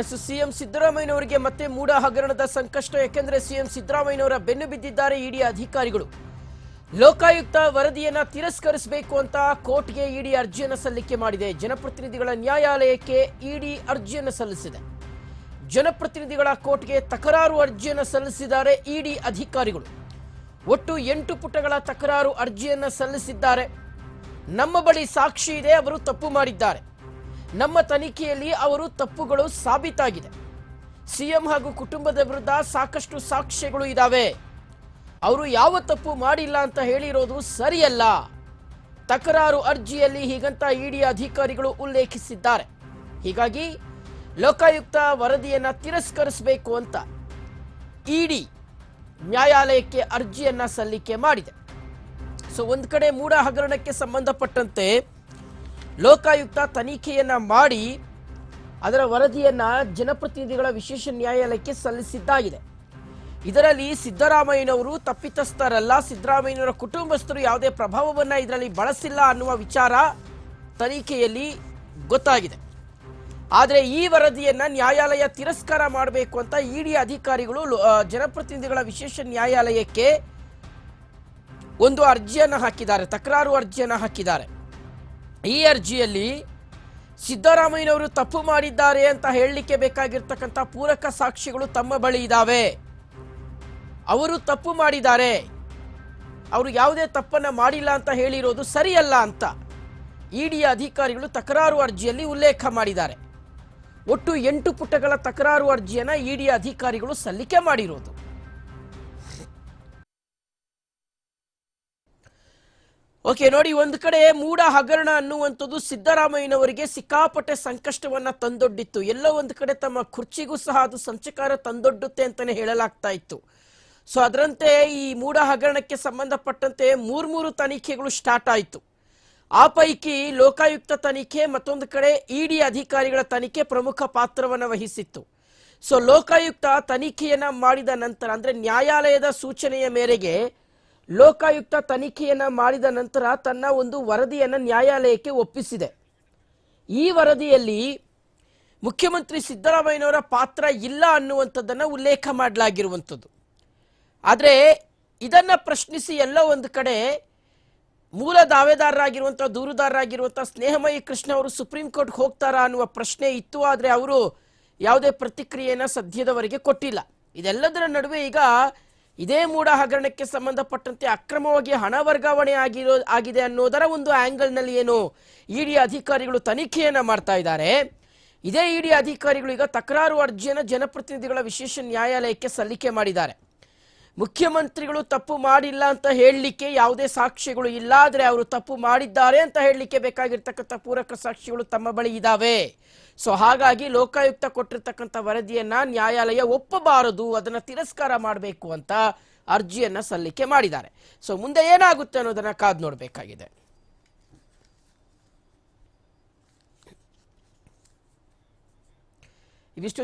S, CM ಸಿದ್ದರಾಮಯ್ಯನವರಿಗೆ ಮತ್ತೆ ಮೂಡ ಹಗರಣದ ಸಂಕಷ್ಟ, ಯಾಕೆಂದ್ರೆ ಸಿಎಂ ಸಿದ್ದರಾಮಯ್ಯನವರ ಬೆನ್ನು ಬಿದ್ದಿದ್ದಾರೆ ಇಡಿ ಅಧಿಕಾರಿಗಳು. ಲೋಕಾಯುಕ್ತ ವರದಿಯನ್ನ ತಿರಸ್ಕರಿಸಬೇಕು ಅಂತ ಕೋರ್ಟ್ಗೆ ಇಡಿ ಅರ್ಜಿಯನ್ನು ಸಲ್ಲಿಕೆ ಮಾಡಿದೆ. ಜನಪ್ರತಿನಿಧಿಗಳ ನ್ಯಾಯಾಲಯಕ್ಕೆ ಇಡಿ ಅರ್ಜಿಯನ್ನು ಸಲ್ಲಿಸಿದೆ. ಜನಪ್ರತಿನಿಧಿಗಳ ಕೋರ್ಟ್ಗೆ ತಕರಾರು ಅರ್ಜಿಯನ್ನು ಸಲ್ಲಿಸಿದ್ದಾರೆ ಇಡಿ ಅಧಿಕಾರಿಗಳು. ಒಟ್ಟು ಎಂಟು ಪುಟಗಳ ತಕರಾರು ಅರ್ಜಿಯನ್ನು ಸಲ್ಲಿಸಿದ್ದಾರೆ. ನಮ್ಮ ಬಳಿ ಸಾಕ್ಷಿ ಇದೆ, ಅವರು ತಪ್ಪು ಮಾಡಿದ್ದಾರೆ. ನಮ್ಮ ತನಿಖೆಯಲ್ಲಿ ಅವರು ತಪ್ಪುಗಳು ಸಾಬೀತಾಗಿದೆ. ಸಿಎಂ ಹಾಗೂ ಕುಟುಂಬದ ವಿರುದ್ಧ ಸಾಕಷ್ಟು ಸಾಕ್ಷ್ಯಗಳು ಇದ್ದಾವೆ ಅವರು ಯಾವ ತಪ್ಪು ಮಾಡಿಲ್ಲ ಅಂತ ಹೇಳಿರೋದು ಸರಿಯಲ್ಲ. ತಕರಾರು ಅರ್ಜಿಯಲ್ಲಿ ಹೀಗಂತ ಇಡಿ ಅಧಿಕಾರಿಗಳು ಉಲ್ಲೇಖಿಸಿದ್ದಾರೆ. ಹೀಗಾಗಿ ಲೋಕಾಯುಕ್ತ ವರದಿಯನ್ನು ತಿರಸ್ಕರಿಸಬೇಕು ಅಂತ ಇಡಿ ನ್ಯಾಯಾಲಯಕ್ಕೆ ಅರ್ಜಿಯನ್ನು ಸಲ್ಲಿಕೆ ಮಾಡಿದೆ. ಸೊ, ಒಂದು ಕಡೆ ಮೂಡ ಹಗರಣಕ್ಕೆ ಸಂಬಂಧಪಟ್ಟಂತೆ ಲೋಕಾಯುಕ್ತ ತನಿಖೆಯನ್ನ ಮಾಡಿ ಅದರ ವರದಿಯನ್ನ ಜನಪ್ರತಿನಿಧಿಗಳ ವಿಶೇಷ ನ್ಯಾಯಾಲಯಕ್ಕೆ ಸಲ್ಲಿಸಿದ್ದಾಗಿದೆ. ಇದರಲ್ಲಿ ಸಿದ್ದರಾಮಯ್ಯನವರು ತಪ್ಪಿತಸ್ಥರಲ್ಲ, ಸಿದ್ದರಾಮಯ್ಯನವರ ಕುಟುಂಬಸ್ಥರು ಯಾವುದೇ ಪ್ರಭಾವವನ್ನ ಇದರಲ್ಲಿ ಬಳಸಿಲ್ಲ ಅನ್ನುವ ವಿಚಾರ ತನಿಖೆಯಲ್ಲಿ ಗೊತ್ತಾಗಿದೆ. ಆದರೆ ಈ ವರದಿಯನ್ನ ನ್ಯಾಯಾಲಯ ತಿರಸ್ಕಾರ ಮಾಡಬೇಕು ಅಂತ ಇಡಿ ಅಧಿಕಾರಿಗಳು ಜನಪ್ರತಿನಿಧಿಗಳ ವಿಶೇಷ ನ್ಯಾಯಾಲಯಕ್ಕೆ ಒಂದು ಅರ್ಜಿಯನ್ನು ಹಾಕಿದ್ದಾರೆ, ತಕರಾರು ಅರ್ಜಿಯನ್ನು ಹಾಕಿದ್ದಾರೆ. ಈ ಅರ್ಜಿಯಲ್ಲಿ ಸಿದ್ದರಾಮಯ್ಯನವರು ತಪ್ಪು ಮಾಡಿದ್ದಾರೆ ಅಂತ ಹೇಳಲಿಕ್ಕೆ ಬೇಕಾಗಿರ್ತಕ್ಕಂಥ ಪೂರಕ ಸಾಕ್ಷಿಗಳು ತಮ್ಮ ಬಳಿ ಇದ್ದಾವೆ ಅವರು ತಪ್ಪು ಮಾಡಿದ್ದಾರೆ. ಅವರು ಯಾವುದೇ ತಪ್ಪನ್ನು ಮಾಡಿಲ್ಲ ಅಂತ ಹೇಳಿರೋದು ಸರಿಯಲ್ಲ ಅಂತ ಇಡಿಯ ಅಧಿಕಾರಿಗಳು ತಕರಾರು ಅರ್ಜಿಯಲ್ಲಿ ಉಲ್ಲೇಖ ಮಾಡಿದ್ದಾರೆ. ಒಟ್ಟು ಎಂಟು ಪುಟಗಳ ತಕರಾರು ಅರ್ಜಿಯನ್ನ ಇಡಿ ಅಧಿಕಾರಿಗಳು ಸಲ್ಲಿಕೆ ಮಾಡಿರೋದು. ಓಕೆ, ನೋಡಿ, ಒಂದು ಕಡೆ ಮೂಡ ಹಗರಣ ಅನ್ನುವಂಥದ್ದು ಸಿದ್ದರಾಮಯ್ಯನವರಿಗೆ ಸಿಕ್ಕಾಪಟ್ಟೆ ಸಂಕಷ್ಟವನ್ನ ತಂದೊಡ್ಡಿತ್ತು. ಎಲ್ಲ ಒಂದು ಕಡೆ ತಮ್ಮ ಕುರ್ಚಿಗೂ ಸಹ ಅದು ಸಂಚಕಾರ ತಂದೊಡ್ಡುತ್ತೆ ಅಂತಾನೆ ಹೇಳಲಾಗ್ತಾ ಇತ್ತು. ಸೊ, ಅದರಂತೆ ಈ ಮೂಡ ಹಗರಣಕ್ಕೆ ಸಂಬಂಧಪಟ್ಟಂತೆ ಮೂರ್ಮೂರು ತನಿಖೆಗಳು ಸ್ಟಾರ್ಟ್ ಆಯಿತು. ಆ ಪೈಕಿ ಲೋಕಾಯುಕ್ತ ತನಿಖೆ, ಮತ್ತೊಂದು ಕಡೆ ಇಡಿ ಅಧಿಕಾರಿಗಳ ತನಿಖೆ ಪ್ರಮುಖ ಪಾತ್ರವನ್ನು ವಹಿಸಿತ್ತು. ಸೊ, ಲೋಕಾಯುಕ್ತ ತನಿಖೆಯನ್ನ ಮಾಡಿದ ನಂತರ, ಅಂದ್ರೆ ನ್ಯಾಯಾಲಯದ ಸೂಚನೆಯ ಮೇರೆಗೆ ಲೋಕಾಯುಕ್ತ ತನಿಖೆಯನ್ನು ಮಾಡಿದ ನಂತರ ತನ್ನ ಒಂದು ವರದಿಯನ್ನು ನ್ಯಾಯಾಲಯಕ್ಕೆ ಒಪ್ಪಿಸಿದೆ. ಈ ವರದಿಯಲ್ಲಿ ಮುಖ್ಯಮಂತ್ರಿ ಸಿದ್ದರಾಮಯ್ಯನವರ ಪಾತ್ರ ಇಲ್ಲ ಅನ್ನುವಂಥದ್ದನ್ನು ಉಲ್ಲೇಖ ಮಾಡಲಾಗಿರುವಂಥದ್ದು. ಆದರೆ ಇದನ್ನು ಪ್ರಶ್ನಿಸಿ ಎಲ್ಲ ಒಂದು ಕಡೆ ಮೂಲ ದಾವೆದಾರರಾಗಿರುವಂಥ, ದೂರುದಾರರಾಗಿರುವಂಥ ಸ್ನೇಹಮಯಿ ಕೃಷ್ಣ ಅವರು ಸುಪ್ರೀಂ ಕೋರ್ಟ್ಗೆ ಹೋಗ್ತಾರಾ ಅನ್ನುವ ಪ್ರಶ್ನೆ ಇತ್ತು, ಆದರೆ ಅವರು ಯಾವುದೇ ಪ್ರತಿಕ್ರಿಯೆಯನ್ನು ಸದ್ಯದವರೆಗೆ ಕೊಟ್ಟಿಲ್ಲ. ಇದೆಲ್ಲದರ ನಡುವೆ ಈಗ ಇದೇ ಮೂಡ ಹಗರಣಕ್ಕೆ ಸಂಬಂಧಪಟ್ಟಂತೆ ಅಕ್ರಮವಾಗಿ ಹಣ ವರ್ಗಾವಣೆ ಆಗಿರೋ ಆಗಿದೆ ಅನ್ನೋದರ ಒಂದು ಆ್ಯಂಗಲ್ನಲ್ಲಿ ಏನು ಇಡಿ ಅಧಿಕಾರಿಗಳು ತನಿಖೆಯನ್ನ ಮಾಡ್ತಾ ಇದ್ದಾರೆ. ಇದೇ ಇಡಿ ಅಧಿಕಾರಿಗಳು ಈಗ ತಕರಾರು ಅರ್ಜಿಯನ್ನು ಜನಪ್ರತಿನಿಧಿಗಳ ವಿಶೇಷ ನ್ಯಾಯಾಲಯಕ್ಕೆ ಸಲ್ಲಿಕೆ ಮಾಡಿದ್ದಾರೆ. ಮುಖ್ಯಮಂತ್ರಿಗಳು ತಪ್ಪು ಮಾಡಿಲ್ಲ ಅಂತ ಹೇಳಲಿಕ್ಕೆ ಯಾವುದೇ ಸಾಕ್ಷ್ಯಗಳು ಇಲ್ಲ, ಆದರೆ ಅವರು ತಪ್ಪು ಮಾಡಿದ್ದಾರೆ ಅಂತ ಹೇಳಲಿಕ್ಕೆ ಬೇಕಾಗಿರ್ತಕ್ಕಂಥ ಪೂರಕ ಸಾಕ್ಷಿಗಳು ತಮ್ಮ ಬಳಿ ಇದ್ದಾವೆ ಸೊ ಹಾಗಾಗಿ ಲೋಕಾಯುಕ್ತ ಕೊಟ್ಟಿರ್ತಕ್ಕಂಥ ವರದಿಯನ್ನ ನ್ಯಾಯಾಲಯ ಒಪ್ಪಬಾರದು, ಅದನ್ನ ತಿರಸ್ಕಾರ ಮಾಡಬೇಕು ಅಂತ ಅರ್ಜಿಯನ್ನ ಸಲ್ಲಿಕೆ ಮಾಡಿದ್ದಾರೆ. ಸೊ ಮುಂದೆ ಏನಾಗುತ್ತೆ ಅನ್ನೋದನ್ನ ಕಾದು ನೋಡಬೇಕಾಗಿದೆ. ಇವಿಷ್ಟು